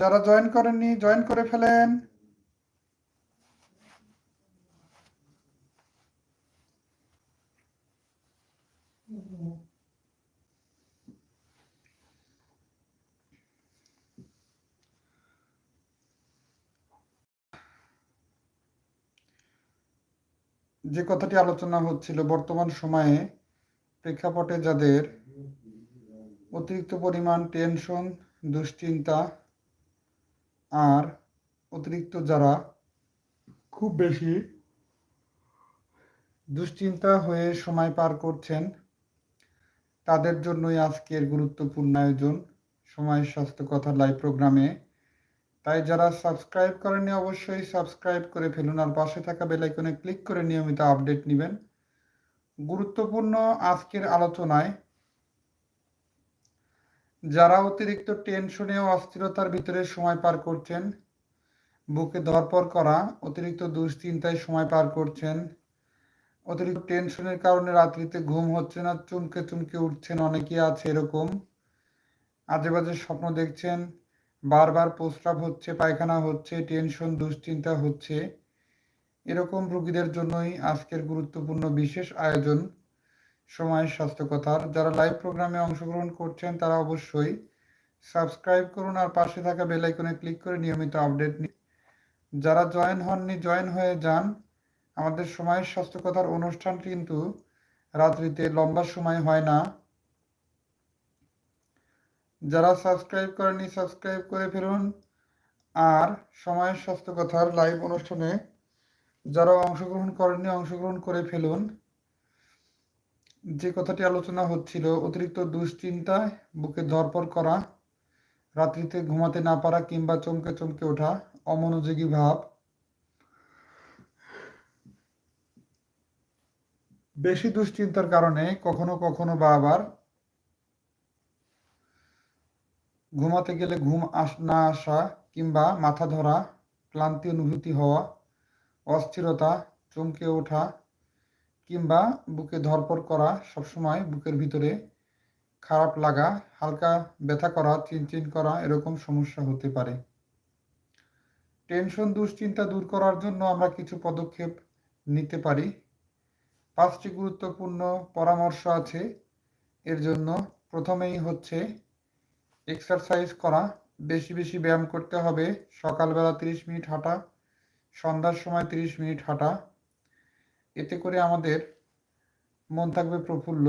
যারা জয়েন করেননি, জয়েন করে ফেলেন। যে কথাটি আলোচনা হচ্ছিল বর্তমান সময়ে, প্রেক্ষাপটে যাদের অতিরিক্ত পরিমাণ টেনশন, দুশ্চিন্তা আর অতিরিক্ত যারা খুব বেশি দুশ্চিন্তা হয়ে সময় পার করছেন, তাদের জন্যই আজকের গুরুত্বপূর্ণ আয়োজন সময়, স্বাস্থ্য, কথা লাইভ প্রোগ্রামে তাই যারা সাবস্ক্রাইব করেননি অবশ্যই সাবস্ক্রাইব করে ফেলুন আর পাশে থাকা বেলাইকনে ক্লিক করে নিয়মিত আপডেট নেবেন। গুরুত্বপূর্ণ আজকের আলোচনায় যারা অতিরিক্ত টেনশনে ও অস্থিরতার ভিতরে সময় পার করছেন, বুকে ধরপর করা, অতিরিক্ত দুশ্চিন্তায় সময় পার করছেন, অতিরিক্ত টেনশনের কারণে রাত্রিতে ঘুম হচ্ছে না চুমকে চুমকে উঠছেন, অনেকেই আছে এরকম। আজে বাজে স্বপ্ন দেখছেন, বারবার প্রস্রাব হচ্ছে, পায়খানা হচ্ছে টেনশন দুশ্চিন্তা হচ্ছে। এরকম রোগীদের জন্যই আজকের গুরুত্বপূর্ণ বিশেষ আয়োজন। সময় স্বাস্থ্য কথার যারা লাইভ প্রোগ্রামে অংশগ্রহণ করছেন, তারা অবশ্যই সাবস্ক্রাইব করুন আর পাশে থাকা বেল আইকনে ক্লিক করে নিয়মিত আপডেট নিন। যারা জয়েন হননি জয়েন হয়ে যান। আমাদের সময়ের স্বাস্থ্য কথার অনুষ্ঠান কিন্তু রাত্রিতে লম্বা সময় হয় না। যারা সাবস্ক্রাইব করেনি সাবস্ক্রাইব করে ফেলুন। আর সময়ের স্বাস্থ্য কথার লাইভ অনুষ্ঠানে যারা অংশগ্রহণ করেননি, অংশগ্রহণ করে ফেলুন। যে কথাটি আলোচনা হচ্ছিল, অতিরিক্ত দুশ্চিন্তায় বুকে ধরপর করা, রাত্রিতে ঘুমাতে না পারা কিংবা চমকে চমকে ওঠা অমনোযোগী ভাব। বেশি দুশ্চিন্তার কারণে কখনো কখনো বা আবার ঘুমাতে গেলে ঘুম আস না আসা কিংবা মাথা ধরা, ক্লান্তি অনুভূতি হওয়া, অস্থিরতা, চমকে ওঠা কিংবা বুকে ধরপর করা সবসময় বুকের ভিতরে খারাপ লাগা, হালকা ব্যথা করা, চিনচিন করা এরকম সমস্যা হতে পারে। টেনশন, দুশ্চিন্তা দূর করার জন্য আমরা কিছু পদক্ষেপ নিতে পারি। পাঁচটি গুরুত্বপূর্ণ পরামর্শ আছে। এর জন্য প্রথমেই হচ্ছে এক্সারসাইজ করা। বেশি বেশি ব্যায়াম করতে হবে। সকালবেলা তিরিশ মিনিট হাঁটা, সন্ধ্যার সময় তিরিশ মিনিট হাঁটা। এতে করে আমাদের মন থাকবে প্রফুল্ল।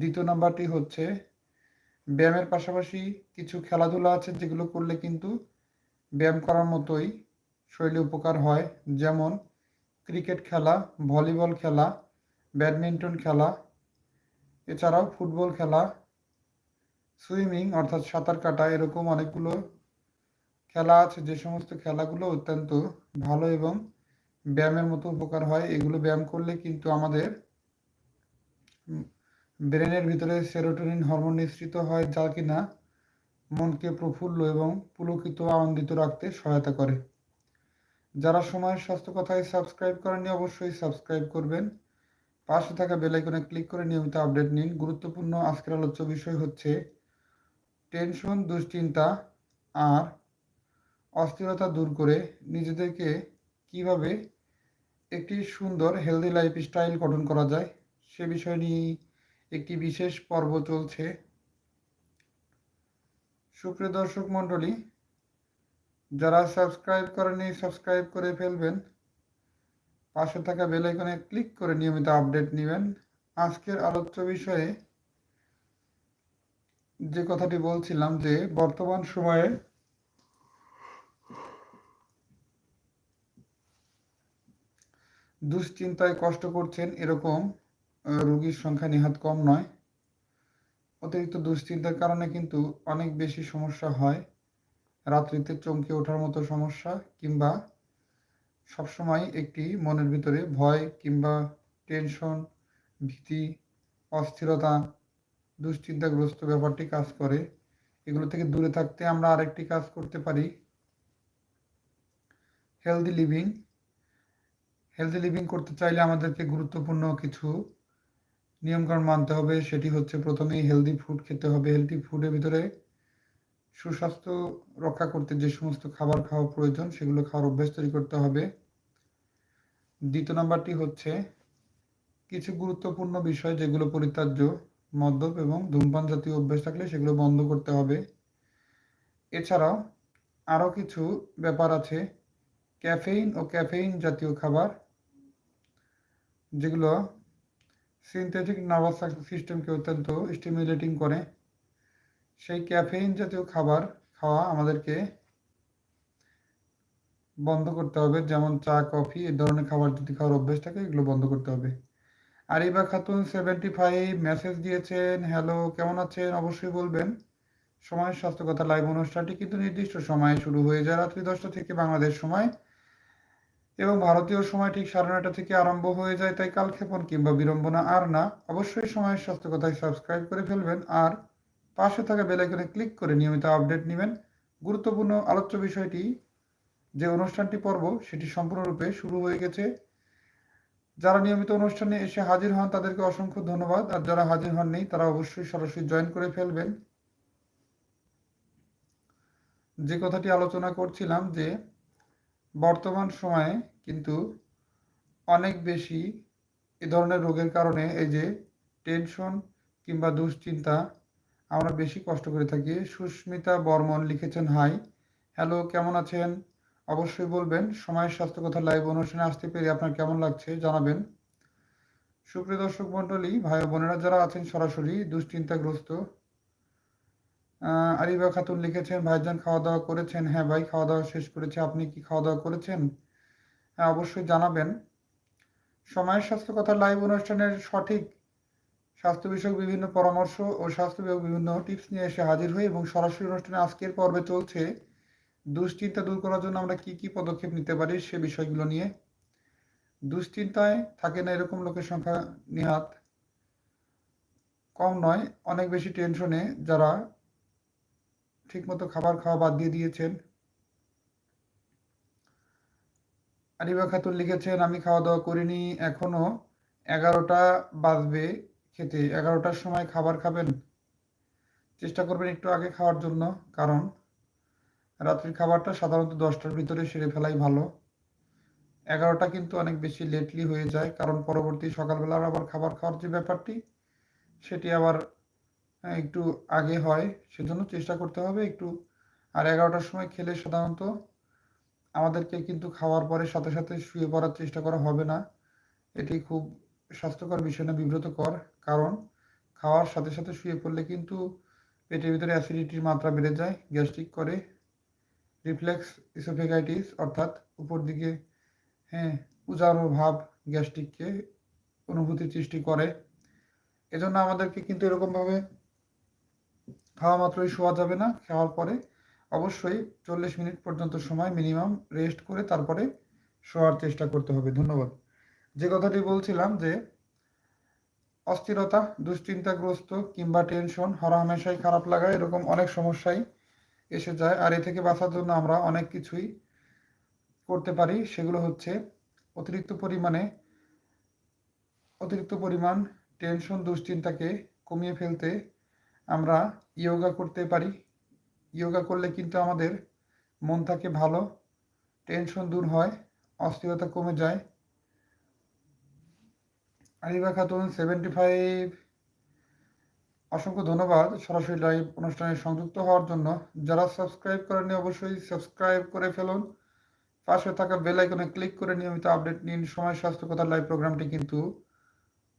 দ্বিতীয় নাম্বারটি হচ্ছে, ব্যায়ামের পাশাপাশি কিছু খেলাধুলা আছে যেগুলো করলে কিন্তু ব্যায়াম করার মতোই শরীরে উপকার হয়। যেমন ক্রিকেট খেলা, ভলিবল খেলা, ব্যাডমিন্টন খেলা, এছাড়াও ফুটবল খেলা, সুইমিং অর্থাৎ সাঁতার কাটা, এরকম অনেকগুলো খেলা আছে। যে সমস্ত খেলাগুলো অত্যন্ত ভালো এবং ব্যায়ামের মতো উপকার হয়। এগুলো ব্যায়াম করলে কিন্তু আমাদের ব্রেনের ভিতরে সেরোটোনিন হরমোন নিঃসৃত হয়, যা কিনা মনকে প্রফুল্ল এবং পুলকিত আনন্দিত রাখতে সহায়তা করে। যারা সময়ের স্বাস্থ্য কথায় সাবস্ক্রাইব করেননি, অবশ্যই সাবস্ক্রাইব করবেন। পাশে থাকা বেলাইকনে ক্লিক করে নিয়মিত আপডেট নিন। গুরুত্বপূর্ণ আজকের আলোচ্য বিষয় হচ্ছে টেনশন, দুশ্চিন্তা আর অস্থিরতা দূর করে নিজেদেরকে কীভাবে একটি সুন্দর হেলদি লাইফ স্টাইল গঠন করা যায়। সে বিষয় নিয়ে একটি বিশেষ পর্ব চলছে। সুপ্রিয় দর্শক মণ্ডলী, যারা সাবস্ক্রাইব করেনি সাবস্ক্রাইব করে ফেলবেন। পাশে থাকা বেল আইকনে ক্লিক করে নিয়মিত আপডেট নেবেন। আজকের আলোচ্য বিষয়ে যে কথাটি বলছিলাম যে, বর্তমান সময়ে দুশ্চিন্তায় কষ্ট করছেন এরকম রোগীর সংখ্যা নিহাত কম নয়। অতিরিক্ত দুশ্চিন্তার কারণে কিন্তু অনেক বেশি সমস্যা হয়। রাত্রিতে চমকে ওঠার মতো সমস্যা কিংবা সবসময় একটি মনের ভিতরে ভয় কিংবা টেনশন, ভীতি, অস্থিরতা, দুশ্চিন্তাগ্রস্ত ব্যাপারটি কাজ করে। এগুলো থেকে দূরে থাকতে আমরা আরেকটি কাজ করতে পারি। হেলদি লিভিং হেলদি লিভিং করতে চাইলে আমাদেরকে গুরুত্বপূর্ণ কিছু নিয়মকানুন মানতে হবে। সেটি হচ্ছে প্রথমেই হেলদি ফুড খেতে হবে। হেলদি ফুডের ভিতরে সুস্বাস্থ্য রক্ষা করতে যে সমস্ত খাবার খাওয়া প্রয়োজন, সেগুলো খাওয়ার অভ্যেস তৈরি করতে হবে। দ্বিতীয় নাম্বারটি হচ্ছে কিছু গুরুত্বপূর্ণ বিষয় যেগুলো পরিত্যাজ্য, মদ্যপ এবং ধূমপান জাতীয় অভ্যেস থাকলে সেগুলো বন্ধ করতে হবে। এছাড়াও আরও কিছু ব্যাপার আছে। ক্যাফেইন ও ক্যাফেইন জাতীয় খাবার যেগুলো সিনথেটিক নার্ভাস সিস্টেমকে অত্যন্ত স্টিমুলেটিং করে। সেই ক্যাফেইন জাতীয় খাবার খাওয়া আমাদেরকে বন্ধ করতে হবে। যেমন চা, কফি, এই ধরনের খাবার যদি খাওয়ার অভ্যেস থাকে, এগুলো বন্ধ করতে হবে। Ariba Khatun seventy five message দিয়েছেন। হ্যালো কেমন আছেন? অবশ্যই বলবেন। সময় স্বাস্থ্য কথা লাইভ অনুষ্ঠানটি কিন্তু নির্দিষ্ট সময়ে শুরু হয়ে যায়। রাত্রি দশটা থেকে বাংলাদেশ সময়। এবং ভারতীয় সময় ঠিক সাড়ে নয়টা থেকে আরম্ভ হয়ে যায়, তাই কালক্ষেপণ কিংবা বিড়ম্বনা আর না। অবশ্যই সময়ের স্বাস্থ্য কথায় সাবস্ক্রাইব করে ফেলবেন আর পাশে থাকা বেলাইকনে ক্লিক করে নিয়মিত আপডেট নেবেন। গুরুত্বপূর্ণ আলোচ্য বিষয়টি, যে অনুষ্ঠানটি পর্ব, সেটি সম্পূর্ণরূপে শুরু হয়ে গেছে। যারা নিয়মিত অনুষ্ঠানে এসে হাজির হন, তাদেরকে অসংখ্য ধন্যবাদ। আর যারা হাজির হননি, তারা অবশ্যই সরাসরি জয়েন করে ফেলবেন। যে কথাটি আলোচনা করছিলাম, যে বর্তমান সময়ে কিন্তু অনেক বেশি এ ধরনের রোগের কারণে এই যে টেনশন কিংবা দুশ্চিন্তা আমরা বেশি কষ্ট করে থাকি। সুস্মিতা বর্মন লিখেছেন, হাই, হ্যালো, কেমন আছেন? অবশ্যই বলবেন, সময়ের স্বাস্থ্য কথা লাইভ অনুষ্ঠানে আসতে পেরে আপনার কেমন লাগছে জানাবেন। সুপ্রিয় দর্শক মন্ডলী ভাই বোনেরা যারা আছেন সরাসরি দুশ্চিন্তাগ্রস্ত আরিবা খাতুন লিখেছেন, ভাইজান খাওয়া দাওয়া করেছেন? হ্যাঁ ভাই খাওয়া দাওয়া শেষ করেছে। আপনি কি খাওয়া দাওয়া করেছেন? হ্যাঁ অবশ্যই জানাবেন। সময়ের স্বাস্থ্য কথা লাইভ অনুষ্ঠানের সঠিক স্বাস্থ্য বিষয়ক বিভিন্ন পরামর্শ ও স্বাস্থ্য বিষয়ক বিভিন্ন টিপস নিয়ে এসে হাজির হই এবং সরাসরি অনুষ্ঠানে আজকের পর্বে চলছে। দুশ্চিন্তা দূর করার জন্য আমরা কি কি পদক্ষেপ নিতে পারি সে বিষয়গুলো নিয়ে। দুশ্চিন্তায় থাকে না এরকম লোকের সংখ্যা নিহাত। কম নয়, অনেক বেশি টেনশনে যারা ঠিকমতো খাবার খাওয়া বাদ দিয়ে দিয়েছেন। আরিবা খাতুন লিখেছেন, আমি খাওয়া দাওয়া করিনি, এখনও এগারোটা বাজবে খেতে। এগারোটার সময় খাবার খাবেন? চেষ্টা করবেন একটু আগে খাওয়ার জন্য, কারণ রাত্রির খাবারটা সাধারণত দশটার ভিতরে সেরে ফেলাই ভালো। এগারোটা কিন্তু অনেক বেশি লেটলি হয়ে যায়, কারণ পরবর্তী সকালবেলার আবার খাবার খাওয়ার যে ব্যাপারটি, সেটি আবার একটু আগে হয়, সেজন্য চেষ্টা করতে হবে একটু। আর এগারোটার সময় খেলে সাধারণত আমাদেরকে কিন্তু খাওয়ার পরে সাথে সাথে শুয়ে পড়ার চেষ্টা করা হবে না। এটি খুব স্বাস্থ্যকর বিষয় না, বিব্রতকর। কারণ খাওয়ার সাথে সাথে শুয়ে পড়লে কিন্তু পেটের ভিতরে অ্যাসিডিটির মাত্রা বেড়ে যায়, গ্যাস্ট্রিক করে। রিফ্লেক্স ইসোফেগাইটিস অর্থাৎ উপর দিকে হ্যাঁ উজানো ভাব গ্যাস্ট্রিককে অনুভূতি সৃষ্টি করে। এজন্য আমাদেরকে কিন্তু এরকমভাবে খাওয়া মাত্রই শোয়া যাবে না, খাওয়ার পরে অবশ্যই চল্লিশ মিনিট পর্যন্ত সময় মিনিমাম রেস্ট করে তারপরে শোয়ার চেষ্টা করতে হবে, ধন্যবাদ। যে কথাটি বলছিলাম যে, অস্থিরতা, দুশ্চিন্তাগ্রস্ত কিংবা টেনশন হরহামেশাই খারাপ লাগা, এরকম অনেক সমস্যাই এসে যায়। আর এ থেকে বাঁচার জন্য আমরা অনেক কিছুই করতে পারি, সেগুলো হচ্ছে অতিরিক্ত পরিমাণে, অতিরিক্ত পরিমাণ টেনশন দুশ্চিন্তাকে কমিয়ে ফেলতে আমরা ইয়োগা করতে পারি। ইয়োগা করলে কিন্তু আমাদের মন থাকে ভালো টেনশন দূর হয়, অস্থিরতা কমে যায়। আরিবা খাতুন সেভেন্টি ফাইভ অসংখ্য ধন্যবাদ সরাসরি লাইভ অনুষ্ঠানে সংযুক্ত হওয়ার জন্য। যারা সাবস্ক্রাইব করেননি অবশ্যই সাবস্ক্রাইব করে ফেলুন। পাশে থাকা বেল আইকনে ক্লিক করে নিয়মিত আপডেট নিন। সময়, স্বাস্থ্য কথা লাইভ প্রোগ্রামটি কিন্তু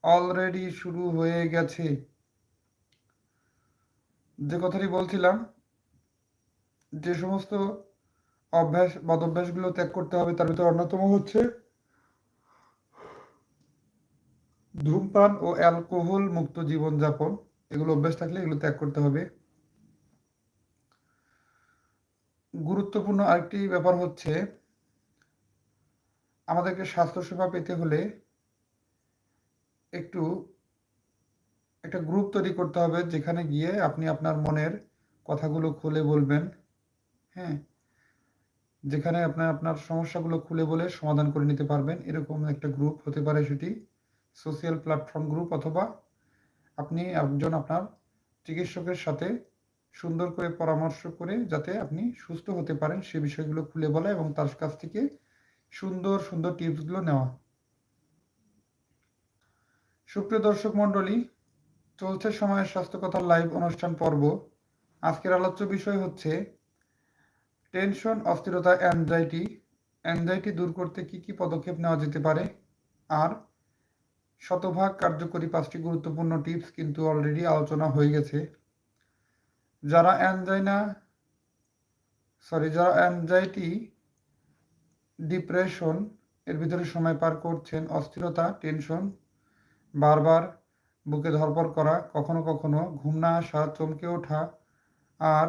অলরেডি শুরু হয়ে গেছে। যে কথাটি বলছিলাম, যে সমস্ত অভ্যাস বদভ্যাসগুলো ত্যাগ করতে হবে, তার ভিতরে অন্যতম হচ্ছে ধূমপান ও অ্যালকোহল মুক্ত জীবনযাপন। এগুলো অভ্যাস থাকলে এগুলো ত্যাগ করতে হবে। গুরুত্বপূর্ণ আরেকটি ব্যাপার হচ্ছে, আমাদেরকে স্বাস্থ্যসেবা পেতে হলে একটু একটা গ্রুপ তৈরি করতে হবে যেখানে গিয়ে আপনি আপনার মনের কথাগুলো খুলে বলবেন হ্যাঁ? যেখানে আপনার আপনার সমস্যাগুলো খুলে বলে সমাধান করে নিতে পারবেন। এরকম একটা গ্রুপ হতে পারে সেটি। সোশ্যাল প্ল্যাটফর্ম গ্রুপ অথবা আপনি একজন আপনার চিকিৎসকের সাথে সুন্দর করে পরামর্শ করে যাতে আপনি সুস্থ হতে পারেন সে বিষয়গুলো খুলে বলা এবং তার কাছ থেকে সুন্দর সুন্দর টিপসগুলো নেওয়া। সুপ্রিয় দর্শক মণ্ডলী চলছে সময়ের স্বাস্থ্য কথার লাইভ অনুষ্ঠান পর্ব। আজকের আলোচ্য বিষয় হচ্ছে টেনশন অস্থিরতা অ্যাংজাইটি অ্যাংজাইটি দূর করতে কি কি পদক্ষেপ নেওয়া যেতে পারে? আর, শতভাগ কার্যকরী পাঁচটি গুরুত্বপূর্ণ টিপস কিন্তু অলরেডি আলোচনা হয়ে গেছে। যারা অ্যানজাইনা সরি যারা অ্যাংজাইটি ডিপ্রেশন এর ভিতরে সময় পার করছেন, অস্থিরতা টেনশন বারবার বুকে ধরপর করা, কখনো কখনো ঘুম না আসা, চমকে ওঠা আর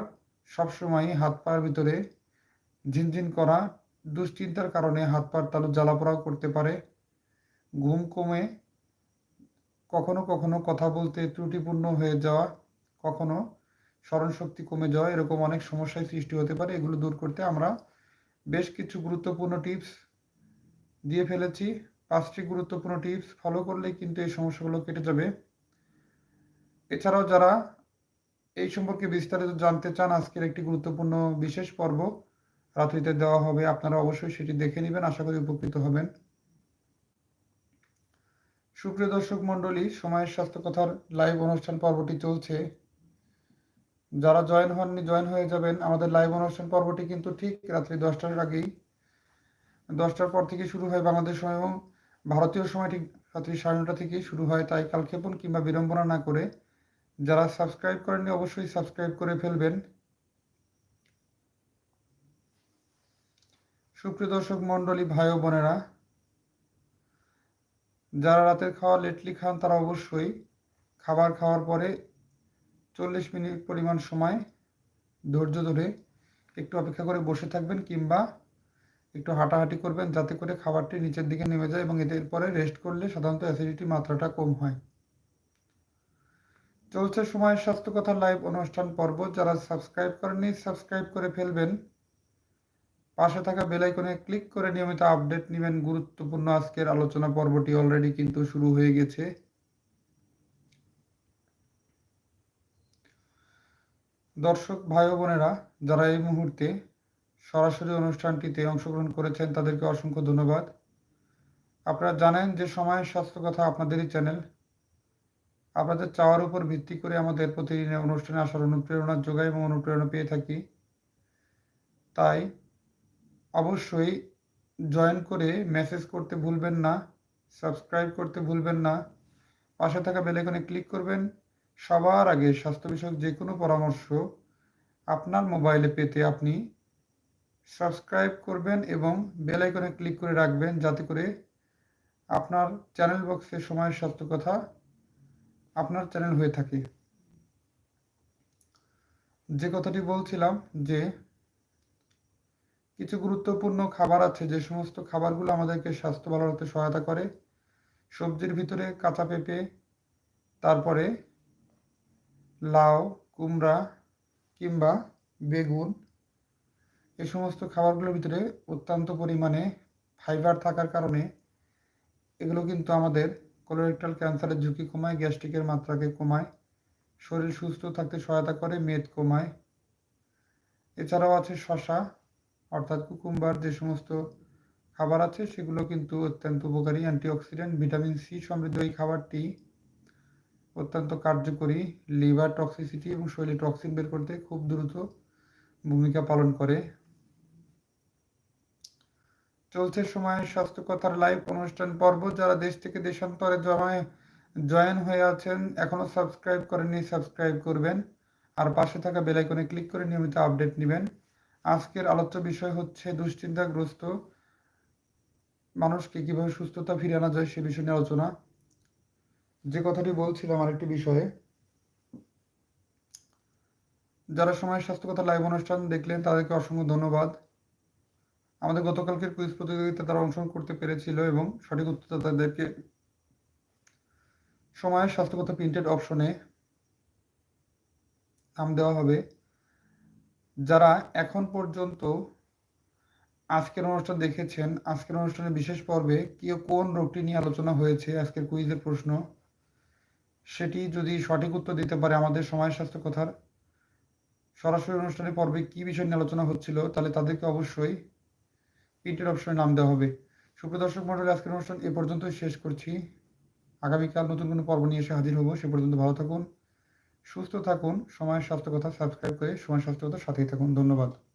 সবসময় হাত পায়ের ভিতরে ঝিনঝিন করা, দুশ্চিন্তার কারণে হাত পায়ের তালু জ্বালাপোড়াও করতে পারে। ঘুম কমে কখনো কখনো কথা বলতে ত্রুটিপূর্ণ হয়ে যাওয়া, কখনো স্মরণশক্তি কমে যাওয়া, এরকম অনেক সমস্যায় সৃষ্টি হতে পারে। এগুলো দূর করতে আমরা বেশ কিছু গুরুত্বপূর্ণ টিপস দিয়ে ফেলেছি। পাঁচটি গুরুত্বপূর্ণ টিপস ফলো করলেই কিন্তু এই সমস্যাগুলো কেটে যাবে। এছাড়াও যারা এই সম্পর্কে বিস্তারিত জানতে চান, আজকের একটি গুরুত্বপূর্ণ বিশেষ পর্ব রাত্রিতে দেওয়া হবে। আপনারা অবশ্যই সেটি দেখে নেবেন, আশা করি উপকৃত হবেন। সুপ্রিয় দর্শক মণ্ডলী, সময়ের স্বাস্থ্য কথার লাইভ অনুষ্ঠান পর্বটি চলছে। যারা জয়েন হননি জয়েন হয়ে যাবেন। আমাদের লাইভ অনুষ্ঠান পর্বটি কিন্তু ঠিক রাত্রি দশটার আগেই। দশটার পর থেকে শুরু হয় বাংলাদেশ সময় এবং ভারতীয় সময় ঠিক রাত্রি সাড়ে নটা থেকেই শুরু হয়। তাই কালক্ষেপণ কিংবা বিড়ম্বনা না করে যারা সাবস্ক্রাইব করেননি, অবশ্যই সাবস্ক্রাইব করে ফেলবেন। সুপ্রিয় দর্শক মণ্ডলী, ভাই ও বোনেরা, যারা রাতের খাওয়া লেটলি খান, তারা অবশ্যই খাবার খাওয়ার পরে চল্লিশ মিনিট পরিমাণ সময় ধৈর্য ধরে একটু অপেক্ষা করে বসে থাকবেন কিংবা একটু হাঁটাহাঁটি করবেন, যাতে করে খাবারটি নিচের দিকে নেমে যায় এবং এদের পরে রেস্ট করলে সাধারণত অ্যাসিডিটির মাত্রাটা কম হয়। চলছে সময়ের স্বাস্থ্য কথা লাইভ অনুষ্ঠান পর্ব। যারা সাবস্ক্রাইব করেননি, সাবস্ক্রাইব করে ফেলবেন। পাশে থাকা বেলাইকনে ক্লিক করে নিয়মিত আপডেট নেবেন। গুরুত্বপূর্ণ আজকের আলোচনা পর্বটি অলরেডি কিন্তু শুরু হয়ে গেছে। দর্শক, ভাই বোনেরা, যারা এই মুহূর্তে সরাসরি অনুষ্ঠানটিতে অংশগ্রহণ করেছেন, তাদেরকে অসংখ্য ধন্যবাদ। আপনারা জানেন যে সময়ের স্বাস্থ্য কথা আপনাদেরই চ্যানেল। আপনাদের চাওয়ার উপর ভিত্তি করে আমাদের প্রতিদিনের অনুষ্ঠানে আসার অনুপ্রেরণা যোগায় এবং অনুপ্রেরণা পেয়ে থাকি। তাই অবশ্যই জয়েন করে মেসেজ করতে ভুলবেন না সাবস্ক্রাইব করতে ভুলবেন না, পাশে থাকা বেলাইকনে ক্লিক করবেন। সবার আগে স্বাস্থ্য বিষয়ক যে কোনো পরামর্শ আপনার মোবাইলে পেতে আপনি সাবস্ক্রাইব করবেন এবং বেল আইকনে ক্লিক করে রাখবেন যাতে করে আপনার চ্যানেল বক্সে সময়ের স্বাস্থ্য কথা আপনার চ্যানেল হয়ে থাকে। যে কথাটি বলছিলাম যে, কিছু গুরুত্বপূর্ণ খাবার আছে, যে সমস্ত খাবারগুলো আমাদেরকে স্বাস্থ্য ভালো রাখতে সহায়তা করে। সবজির ভিতরে কাঁচা পেঁপে, তারপরে লাউ, কুমড়া কিংবা বেগুন, এ সমস্ত খাবারগুলোর ভিতরে অত্যন্ত পরিমাণে ফাইবার থাকার কারণে এগুলো কিন্তু আমাদের কোলোরেক্টাল ক্যান্সারের ঝুঁকি কমায় গ্যাস্ট্রিকের মাত্রাকে কমায়, শরীর সুস্থ থাকতে সহায়তা করে, মেদ কমায়। এছাড়াও আছে শশা, অর্থাৎ কুকুম্বার, যে সমস্ত খাবার আছে, সেগুলো কিন্তু অত্যন্ত উপকারী। অ্যান্টিঅক্সিডেন্ট ভিটামিন সি সমৃদ্ধ এই খাবারটি অত্যন্ত কার্যকরী। লিভার টক্সিসিটি এবং শরীরে টক্সিন বের করতে খুব দ্রুত ভূমিকা পালন করে। চলছে সময় স্বাস্থ্য কথার লাইভ অনুষ্ঠান পর্ব যারা দেশ থেকে দেশান্তরে জমায় জয়েন হয়ে আছেন, এখনও সাবস্ক্রাইব করেননি, সাবস্ক্রাইব করবেন। আর পাশে থাকা বেলাইকনে ক্লিক করে নিয়মিত আপডেট নেবেন। আজকের আলোচ্য বিষয় হচ্ছে দুশ্চিন্তাগ্রস্ত মানুষকে কীভাবে সুস্থতা ফিরে আনা যায় সে বিষয় নিয়ে আলোচনা। যে কথাটি বলছিলাম আরেকটি বিষয়ে, যারা সময় স্বাস্থ্য কথা লাইভ অনুষ্ঠান দেখলেন তাদেরকে অসংখ্য ধন্যবাদ। আমাদের গতকালকের কুইজ প্রতিযোগিতা তারা অংশগ্রহণ করতে পেরেছিল এবং সঠিক উত্তর তাদেরকে সময়ের স্বাস্থ্যগত প্রিন্টেড অপশনে নাম দেওয়া হবে। যারা এখন পর্যন্ত আজকের অনুষ্ঠান দেখেছেন, আজকের অনুষ্ঠানের বিশেষ পর্বে কি কোন রোগটি নিয়ে আলোচনা হয়েছে, আজকের কুইজের প্রশ্ন, সেটি যদি সঠিক উত্তর দিতে পারে আমাদের সময় স্বাস্থ্য কথার, সরাসরি অনুষ্ঠানের পর্বে কী বিষয় নিয়ে আলোচনা হচ্ছিল, তাহলে তাদেরকে অবশ্যই প্রিন্টেড অপশনে নাম দেওয়া হবে। সুপ্রদর্শক দর্শক মণ্ডলী আজকের অনুষ্ঠান এ পর্যন্ত শেষ করছি। আগামীকাল নতুন কোনো পর্ব নিয়ে এসে হাজির হব। সে পর্যন্ত ভালো থাকুন, সুস্থ থাকুন, সময়ের স্বাস্থ্য কথা সাবস্ক্রাইব করে সময় স্বাস্থ্য কথা সাথেই থাকুন। ধন্যবাদ।